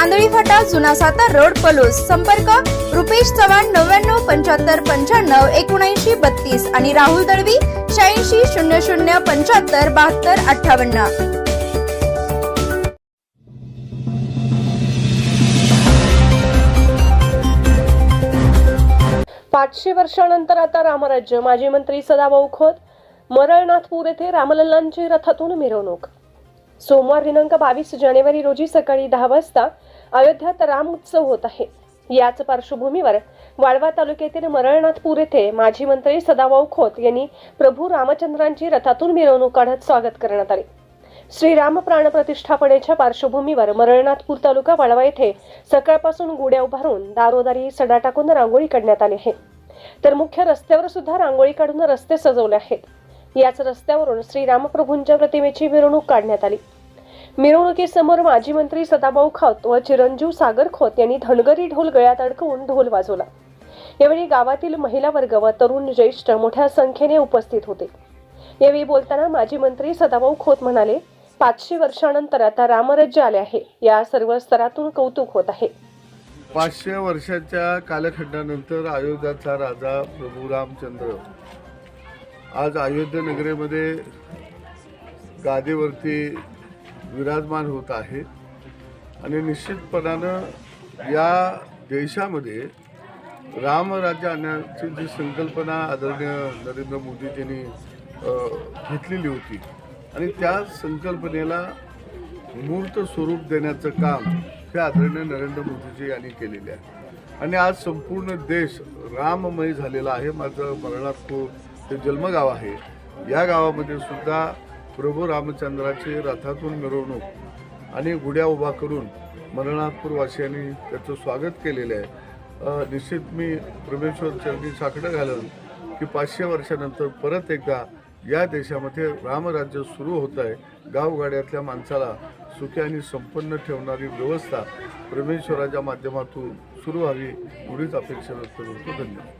Andhali Phata जुना Satara road Palus. संपर्क रुपेश चव्हाण नव्याण्णव पंच्याहत्तर पंच्याण्णव एकोणऐंशी बत्तीस. आणि राहुल दळवी शहाऐंशी शून्य शून्य पंच्याहत्तर बहात्तर अठ्ठावन्न. पाचशे वर्षानंतर आता रामराज्य. माजी मंत्री सदाभाऊ खोत मरळनाथपूर येथे रामलल्लांची रथातून मिरवणूक. सोमवार दिनांक बावीस जानेवारी रोजी सकाळी दहा वाजता अयोध्यात राम उत्सव होत आहे. याच पार्श्वभूमीवर वाळवा तालुक्यातील मरळनाथपूर येथे माजी मंत्री सदाभाऊ खोत यांनी प्रभू रामचंद्रांची रथातून मिरवणूक काढत स्वागत करण्यात आले. श्रीराम प्राण प्रतिष्ठापनेच्या पार्श्वभूमीवर मरळनाथपूर तालुका वाळवा येथे सकाळपासून गुड्या उभारून दारोदारी सडा टाकून रांगोळी काढण्यात आली आहे. तर मुख्य रस्त्यावर सुद्धा रांगोळी काढून रस्ते सजवले आहेत. याच रस्त्यावरून श्रीरामप्रभूंच्या प्रतिमेची मिरवणूक काढण्यात आली. मिरवणुकीसमोर माजी मंत्री सदाभाऊ खोत व चिरंजीव सागर खोत यांनी धनगरी ढोल गळ्यात अडकवून ढोल वाजवला. यावेळी गावातील महिला वर्ग व तरुण ज्येष्ठ मोठ्या संख्येने उपस्थित होते. यावेळी बोलताना माजी मंत्री सदाभाऊ खोत म्हणाले पाचशे वर्षानंतर आता रामराज्य आले आहे. या सर्व स्तरातून कौतुक होत आहे. पाचशे वर्षाच्या कालखंडानंतर अयोध्याचा राजा प्रभू रामचंद्र आज अयोध्या नगरीमध्ये गादीवरती विराजमान होत आहे. आणि निश्चितपणानं या देशामध्ये रामराज्य आणण्याची जी संकल्पना आदरणीय नरेंद्र मोदीजींनी घेतलेली होती. आणि त्या संकल्पनेला मूर्त स्वरूप देण्याचं काम हे आदरणीय नरेंद्र मोदीजी यांनी केलेले आहे. आणि आज संपूर्ण देश राममय झालेला आहे. माझं मरणापूर हे जन्मगाव आहे. या गावामध्ये सुद्धा प्रभू रामचंद्राची रथातून मिरवणूक आणि गुड्या उभा करून मरणापूरवासियांनी त्याचं स्वागत केलेलं आहे. निश्चित मी परमेश्वर चरणी साकडं घालन की पाचशे वर्षानंतर परत एकदा या देशामध्ये रामराज्य सुरू होत आहे. गावगाड्यातल्या माणसाला सुखी आणि संपन्न ठेवणारी व्यवस्था परमेश्वराच्या माध्यमातून सुरू व्हावी एवढीच अपेक्षा व्यक्त करतो. धन्यवाद.